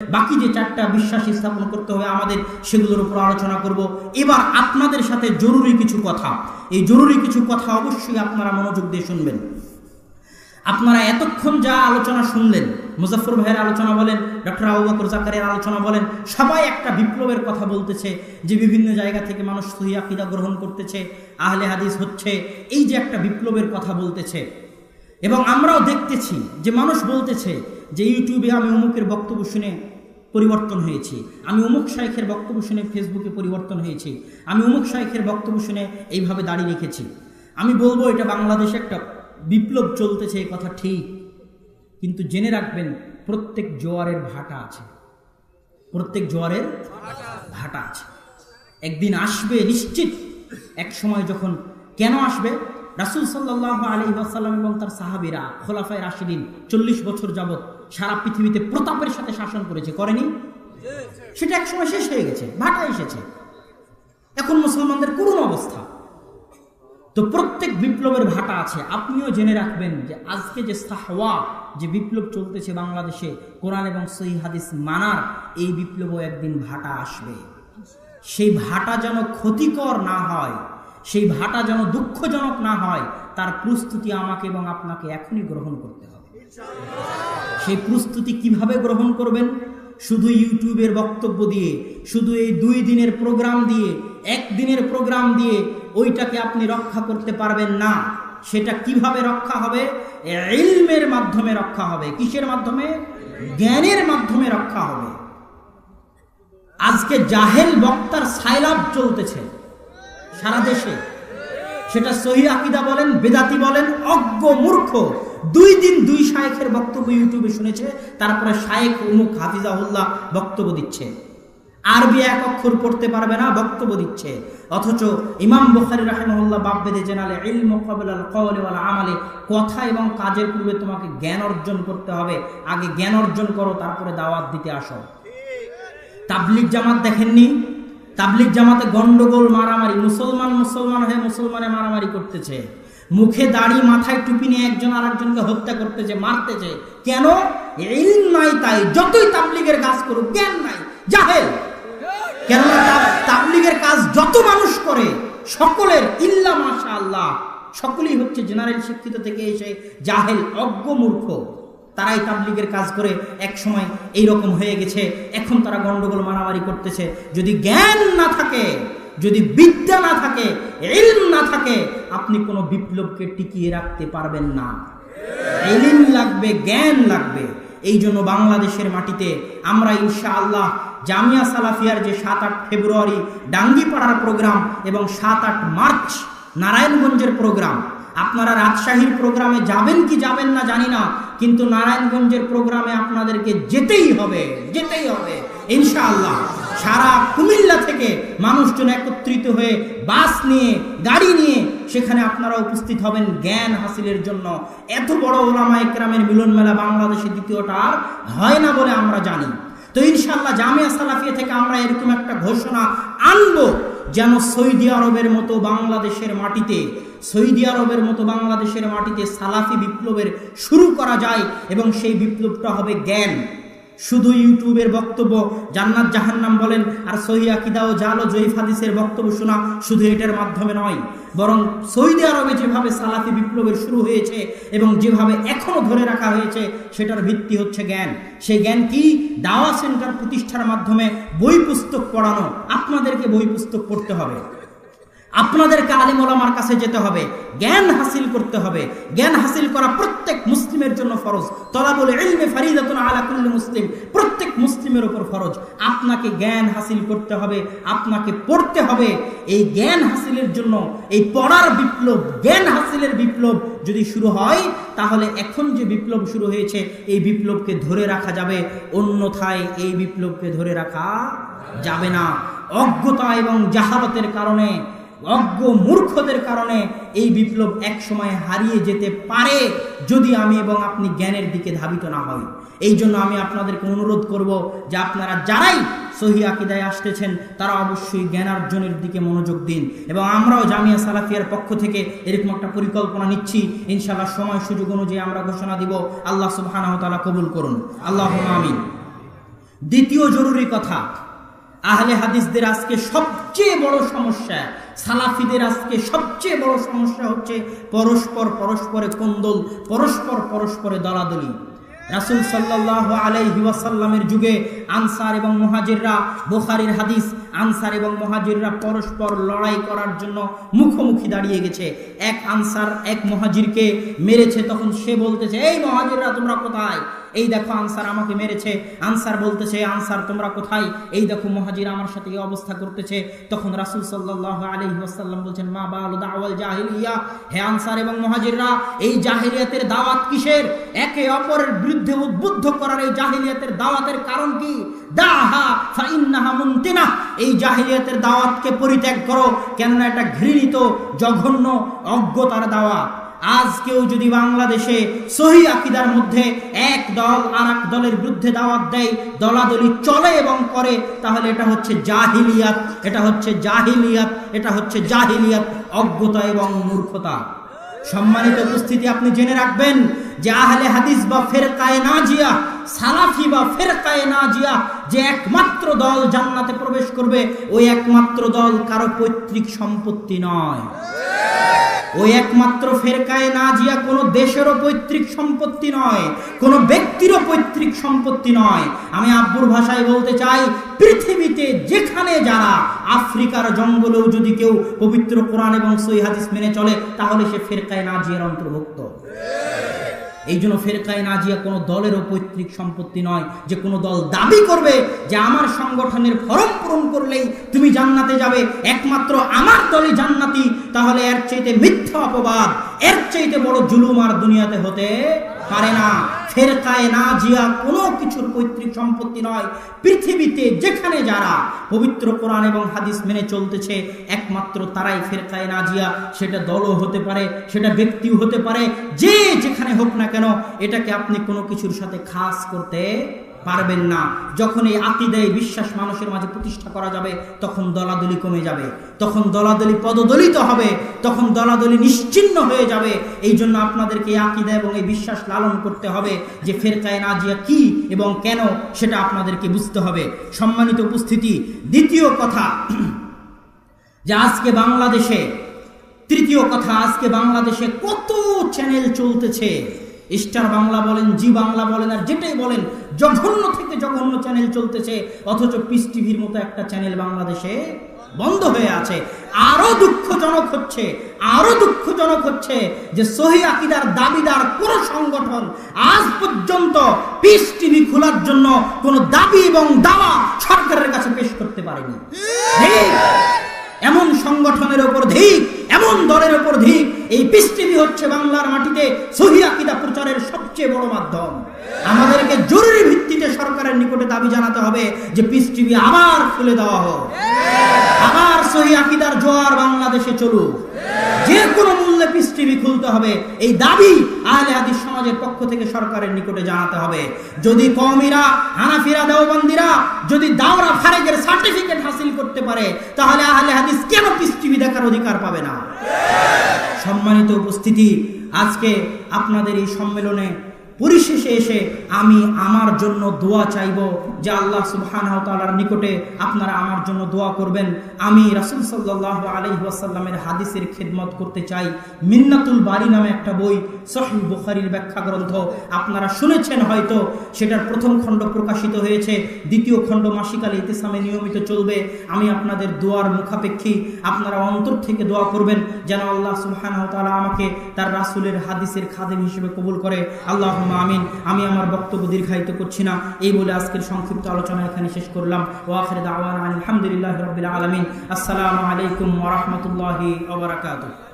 বাকি যে চারটা বিশ্বাস স্থাপন করতে হবে, আমাদের সেগুলোর উপর আলোচনা করব। এবার আপনাদের সাথে জরুরি কিছু কথা। এই জরুরি কিছু কথা অবশ্যই আপনারা মনোযোগ দিয়ে শুনবেন। আপনারা এতক্ষণ যা আলোচনা শুনলেন মুজাফর ভাইয়ের আলোচনা বলেন ডক্টর আবু বকর জাকারের আলোচনা বলেন, সবাই একটা বিপ্লবের কথা বলতেছে যে বিভিন্ন জায়গা থেকে মানুষ সহি আকিদা গ্রহণ করতেছে, আহলে হাদিস হচ্ছে, এই যে একটা বিপ্লবের কথা বলতেছে। এবং আমরাও দেখতেছি যে মানুষ বলতেছে যে ইউটিউবে আমি অমুকের বক্তব্য শুনে পরিবর্তন হয়েছি। আমি অমুক শাইখের বক্তব্য শুনে ফেসবুকে পরিবর্তন হয়েছি। আমি অমুক শাইখের বক্তব্য শুনে এইভাবে দাঁড়িয়ে রেখেছি। আমি বলব, এটা বাংলাদেশে একটা বিপ্লব চলতেছে, এই কথা ঠিক। কিন্তু জেনে রাখবেন, প্রত্যেক জোয়ারের ভাটা আছে। প্রত্যেক জোয়ারের ভাটা আছে। একদিন আসবে নিশ্চিত। এক সময় যখন কেন আসবে? রাসুল সাল্লাহ আলী আসাল্লাম এবং তার সাহাবিরা, খোলাফায় রাশিদিন চল্লিশ বছর যাবৎ সারা পৃথিবীতে প্রতাপের সাথে শাসন করেছে। করেনি? সেটা এক সময় শেষ হয়ে গেছে, ভাটা এসেছে। এখন মুসলমানদের করুণ অবস্থা। তো প্রত্যেক বিপ্লবের ভাটা আছে। আপনিও জেনে রাখবেন যে আজকে যে সাহওয়া, যে বিপ্লব চলতেছে বাংলাদেশে, কোরআন এবং সহি হাদিস মানার, এই বিপ্লবও একদিন ভাটা আসবে। সেই ভাটা যেন ক্ষতিকর না হয় সেই ভাটা যেন দুঃখজনক না হয়, তার প্রস্তুতি আমাকে এবং আপনাকে এখনই গ্রহণ করতে হবে। সেই প্রস্তুতি কীভাবে গ্রহণ করবেন? শুধু ইউটিউবের বক্তব্য দিয়ে, শুধু এই দুই দিনের প্রোগ্রাম দিয়ে একদিনের প্রোগ্রাম দিয়ে ওইটাকে আপনি রক্ষা করতে পারবেন না। সেটা কীভাবে রক্ষা হবে? ইলমের মাধ্যমে রক্ষা হবে। কিসের মাধ্যমে? জ্ঞানের মাধ্যমে রক্ষা হবে। আজকে জাহেল বক্তার সাইলাব চলতেছে। সারা দেশে। সেটা সহি আকিদা বলেন, বেদাতি বলেন, অজ্ঞ মূর্খ। দুই দিন দুই শায়েখের বক্তব্য ইউটিউবে শুনেছে, তারপরে শায়েখ উমুক হাফিজাহুল্লাহ বক্তব্য দিচ্ছে। আরবি এক অক্ষর পড়তে পারবে না, বক্তব্য দিচ্ছে। অথচ ইমাম বুখারি রাহেমহল্লা বাপ বেদে জেনালে, ইলম কবলাল কওলে ওয়াল আমলে কথা এবং কাজের পূর্বে তোমাকে জ্ঞান অর্জন করতে হবে। আগে জ্ঞান অর্জন করো, তারপরে দাওয়াত দিতে আসো। তাবলিক জামাত দেখেননি? তাবলিক জামাতে গন্ডগোল, মারামারি, মুসলমান মুসলমান হয়ে মুসলমানে মারামারি করতেছে। মুখে দাড়ি, মাথায় টুপি নিয়ে একজন আরেকজনকে হত্যা করতেছে, মারতেছে। কেন? ইলম নাই তাই, যতই তাবলিগের কাজ করুক, জ্ঞান নাই, জাহেল। কেননা তাবলিগের কাজ যত মানুষ করে, সকলের ইল্লা মাশা আল্লাহ সকলেই হচ্ছে জেনারেল শিক্ষিত থেকে এসে জাহেল, অজ্ঞ মূর্খ। তারাই তাবলিগের কাজ করে এক সময় এই রকম হয়ে গেছে। এখন তারা গন্ডগোল মারামারি করতেছে। যদি জ্ঞান না থাকে, যদি বিদ্যা না থাকে এলম না থাকে, আপনি কোনো বিপ্লবকে টিকিয়ে রাখতে পারবেন না। এলিম লাগবে, জ্ঞান লাগবে। এই জন্য বাংলাদেশের মাটিতে আমরা ইনশা আল্লাহ জামিয়া সালাফিয়ার যে সাত আট ফেব্রুয়ারি ডাঙ্গিপাড়ার প্রোগ্রাম এবং সাত আট মার্চ নারায়ণগঞ্জের প্রোগ্রাম আপনারা রাজশাহীর প্রোগ্রামে যাবেন কি যাবেন না জানি না, কিন্তু নারায়ণগঞ্জের প্রোগ্রামে আপনাদেরকে যেতেই হবে যেতেই হবে। ইনশাআল্লাহ, সারা কুমিল্লা থেকে মানুষজন একত্রিত হয়ে বাস নিয়ে, গাড়ি নিয়ে সেখানে আপনারা উপস্থিত হবেন জ্ঞান হাসিলের জন্য। এত বড় ওলামা একরামের মিলন মেলা বাংলাদেশে দ্বিতীয়টা আর হয় না বলে আমরা জানি। তো ইনশাল্লাহ জামিয়া সালাফিয়া থেকে আমরা এরকম একটা ঘোষণা আনব, যেন সৌদি আরবের মতো বাংলাদেশের মাটিতে সৌদি আরবের মতো বাংলাদেশের মাটিতে সালাফি বিপ্লবের শুরু করা যায় এবং সেই বিপ্লবটা হবে জ্ঞান। শুধু ইউটিউবের বক্তব্য, জান্নাত জাহান্নাম বলেন, আর সহিয়া কিদাও জালো জয়ীফ হাদিসের বক্তব্য শোনা শুধু এটার মাধ্যমে নয়, বরং সৌদি আরবে যেভাবে সালাফি বিপ্লবের শুরু হয়েছে এবং যেভাবে এখনও ধরে রাখা হয়েছে, সেটার ভিত্তি হচ্ছে জ্ঞান। সেই জ্ঞান কি? দাওয়া সেন্টার প্রতিষ্ঠার মাধ্যমে বই পুস্তক পড়ানো। আপনাদেরকে বই পুস্তক পড়তে হবে। আপনাদেরকে আলিম ওলামার কাছে যেতে হবে। জ্ঞান হাসিল করতে হবে। জ্ঞান হাসিল করা প্রত্যেক মুসলিমের জন্য ফরজ। তলা বলে ইলমে ফারিদাতুন আলা মুসলিম। প্রত্যেক মুসলিমের উপর ফরজ। আপনাকে জ্ঞান হাসিল করতে হবে, আপনাকে পড়তে হবে। এই জ্ঞান হাসিলের জন্য, এই পড়ার বিপ্লব, জ্ঞান হাসিলের বিপ্লব যদি শুরু হয়, তাহলে এখন যে বিপ্লব শুরু হয়েছে, এই বিপ্লবকে ধরে রাখা যাবে। অন্যথায় এই বিপ্লবকে ধরে রাখা যাবে না। অজ্ঞতা এবং জাহাবতের কারণে অজ্ঞ মূর্খদের কারণে এই বিপ্লব এক সময় হারিয়ে যেতে পারে যদি আমি এবং আপনি জ্ঞানের দিকে ধাবিত না হই। এই জন্য আমি আপনাদেরকে অনুরোধ করব যে আপনারা যারাই সহি আকিদায় আসতেছেন, তারা অবশ্যই জ্ঞানার্জনের দিকে মনোযোগ দিন এবং আমরাও জামিয়া সালাফিয়ার পক্ষ থেকে এরকম একটা পরিকল্পনা নিচ্ছি। ইনশাল্লাহ সময় সুযোগ অনুযায়ী আমরা ঘোষণা দিব। আল্লাহ সুবাহ কবুল করুন। আল্লাহ আমিন। দ্বিতীয় জরুরি কথা, আহলে হাদিসদের আজকে সবচেয়ে বড় সমস্যা সালাফিদের আজকে সবচেয়ে বড় সমস্যা হচ্ছে পরস্পর পরস্পরে কোন্দল, পরস্পর পরস্পরে দলাদলি। রাসুল সাল্লাহ আলাইহি ওয়াসাল্লামের যুগে আনসার এবং মহাজিররা বোখারির হাদিস আনসার এবং মহাজিররা পরস্পর লড়াই করার জন্য মুখোমুখি দাঁড়িয়ে গেছে। এক আনসার, এক মহাজিরকে মেরেছে, তখন সে বলতেছে, এই মহাজিররা, তোমরা কোথায়? এই দেখো, আনসার আমাকে মেরেছে। আনসার বলতেছে, আনসার, তোমরা কোথায়? এই দেখো, মহাজির আমার সাথে এই অবস্থা করতেছে। তখন রাসুল সাল্লাহ আলাইহি ওয়াসাল্লাম বলছেন, মা বাল দাওয়াল জাহিলিয়া? হে আনসার এবং মহাজিররা, এই জাহিলিয়াতের দাওয়াত কিসের? একে অপরের বিরুদ্ধে উদ্বুদ্ধ করার এই জাহিলিয়াতের দাওয়াতের কারণ কি? এই জাহিলিয়াতের দাওয়াতকে পরিত্যাগ করো, কেননা এটা ঘৃণিত, জঘন্য, অজ্ঞতার দাওয়াত। আজ কেউ যদি বাংলাদেশে সহি আকিদার মধ্যে এক দল আর এক দলের বিরুদ্ধে দাওয়াত দেয়, দলাদলি চলে এবং করে, তাহলে এটা হচ্ছে জাহিলিয়াত, এটা হচ্ছে জাহিলিয়াত, এটা হচ্ছে জাহিলিয়াত, অজ্ঞতা এবং মূর্খতা। সম্মানিত উপস্থিতি আপনি জেনে রাখবেন যে আহলে হাদিস বা ফেরকায়ে নাজিয়া সালাফি বা ফেরকায়ে নাজিয়া যে একমাত্র দল জান্নাতে প্রবেশ করবে, ওই একমাত্র দল কারও পৈতৃক সম্পত্তি নয়। ওই একমাত্র ফেরকায় নাজিয়া কোনো দেশেরও পৈতৃক সম্পত্তি নয়, কোনো ব্যক্তিরও পৈতৃক সম্পত্তি নয়। আমি আব্বুর ভাষায় বলতে চাই, পৃথিবীতে যেখানে যারা আফ্রিকার জঙ্গলেও যদি কেউ পবিত্র কোরআন এবং সই হাদিস মেনে চলে, তাহলে সে ফেরকায় নাজিয়ার অন্তর্ভুক্ত। এই জন্য ফেরকায় নাজিয়া কোনো দলেরও পৈতৃক সম্পত্তি নয় যে কোনো দল দাবি করবে যে আমার সংগঠনের ফরম পূরণ করলেই তুমি জান্নাতে যাবে। একমাত্র আমার দলই জান্নাতি, তাহলে এর চাইতে মিথ্যা অপবাদ, এর চাইতে বড় জুলুম আর দুনিয়াতে হতে পারে না। ফেরকায় নাজিয়া কোনো কিছুর পৈতৃক সম্পত্তি নয়। পৃথিবীতে যেখানে যারা পবিত্র কোরআন এবং হাদিস মেনে চলতেছে, একমাত্র তারাই ফেরকায় নাজিয়া সেটা দলও হতে পারে, সেটা ব্যক্তিও হতে পারে, যে যেখানে হোক না কেন, এটাকে আপনি কোনো কিছুর সাথে খাস করতে পারবেন না। যখন এই আকিদায় বিশ্বাস মানুষের মাঝে প্রতিষ্ঠা করা যাবে, তখন দলাদলি কমে যাবে। তখন দলাদলি পদদলিত হবে। তখন দলাদলি নিশ্চিন্ন হয়ে যাবে। এই জন্য আপনাদেরকে এই আকিদা এবং এই বিশ্বাস লালন করতে হবে যে ফেরকায় নাজিয়া কি এবং কেন সেটা আপনাদেরকে বুঝতে হবে। সম্মানিত উপস্থিতি, দ্বিতীয় কথা যে আজকে বাংলাদেশে, তৃতীয় কথা, আজকে বাংলাদেশে কত চ্যানেল চলতেছে। স্টার বাংলা বলেন, জি বাংলা বলেন, আর যেটাই বলেন জঘন্য থেকে জঘন্য চ্যানেল চলতেছে, অথচ পিস টিভির মতো একটা চ্যানেল বাংলাদেশে বন্ধ হয়ে আছে আরও দুঃখজনক হচ্ছে, আরও দুঃখজনক হচ্ছে যে সহি আকিদার দাবিদার কোন সংগঠন আজ পর্যন্ত পিস টিভি খোলার জন্য কোন দাবি এবং দাওয়া সরকারের কাছে পেশ করতে পারেনি? এমন সংগঠনের ওপর ধিক, এমন দলের ওপর ধিক, এই পৃথিবী হচ্ছে বাংলার মাটিতে সহি আকিদা প্রচারের সবচেয়ে বড় মাধ্যম। আমাদেরকে জরুরি ভিত্তিতে সরকারের নিকটে দাবি জানাতে হবে যে পৃষ্টিভি আবার খুলে দেওয়া হোক। আবার সহি আকিদার জোয়ার বাংলাদেশে চলুক। যে কোনো মূল্যে পিস টিভি খুলতে হবে। এই দাবি আহলে হাদিস সমাজের পক্ষ থেকে সরকারের নিকটে জানাতে হবে। যদি কমিরা হানাফিরা, দেওবন্দিরা যদি দাওরা ফারেকের সার্টিফিকেট হাসিল করতে পারে, তাহলে আহলে হাদিস কেন পিস টিভি দেখার অধিকার পাবে না? সম্মানিত উপস্থিতি, আজকে আপনাদের এই সম্মেলনে পরিশেষে এসে আমি আমার জন্য দোয়া চাইব যে আল্লাহ সুবহানাহু তাআলার নিকটে আপনারা আমার জন্য দোয়া করবেন। আমি রাসূল সাল্লাল্লাহু আলাইহি ওয়াসাল্লামের হাদিসের খেদমত করতে চাই। মিন্নাতুল বারি নামে একটা বই, সহিহ বুখারীর ব্যাখ্যা গ্রন্থ। আপনারা শুনেছেন হয়তো, সেটার প্রথম খণ্ড প্রকাশিত হয়েছে, দ্বিতীয় খণ্ড মাসিকালে ইতিসামে নিয়মিত চলবে। আমি আপনাদের দোয়ার মুখাপেক্ষী, আপনারা অন্তর থেকে দোয়া করবেন যেন আল্লাহ সুবহানাহু তাআলা আমাকে তার রাসূলের হাদিসের খাদেম হিসেবে কবুল করে। আল্লাহ আমিন। আমি আমার বক্তব্য দীর্ঘায়িত করছি না। এই বলে আজকের সংক্ষিপ্ত আলোচনা এখানে শেষ করলাম। ও আখির দাওয়ানা আলহামদুলিল্লাহ রবিল আলমিন। আসসালামু আলাইকুম ওরহমতুল্লাহি ওবরাকাতুহ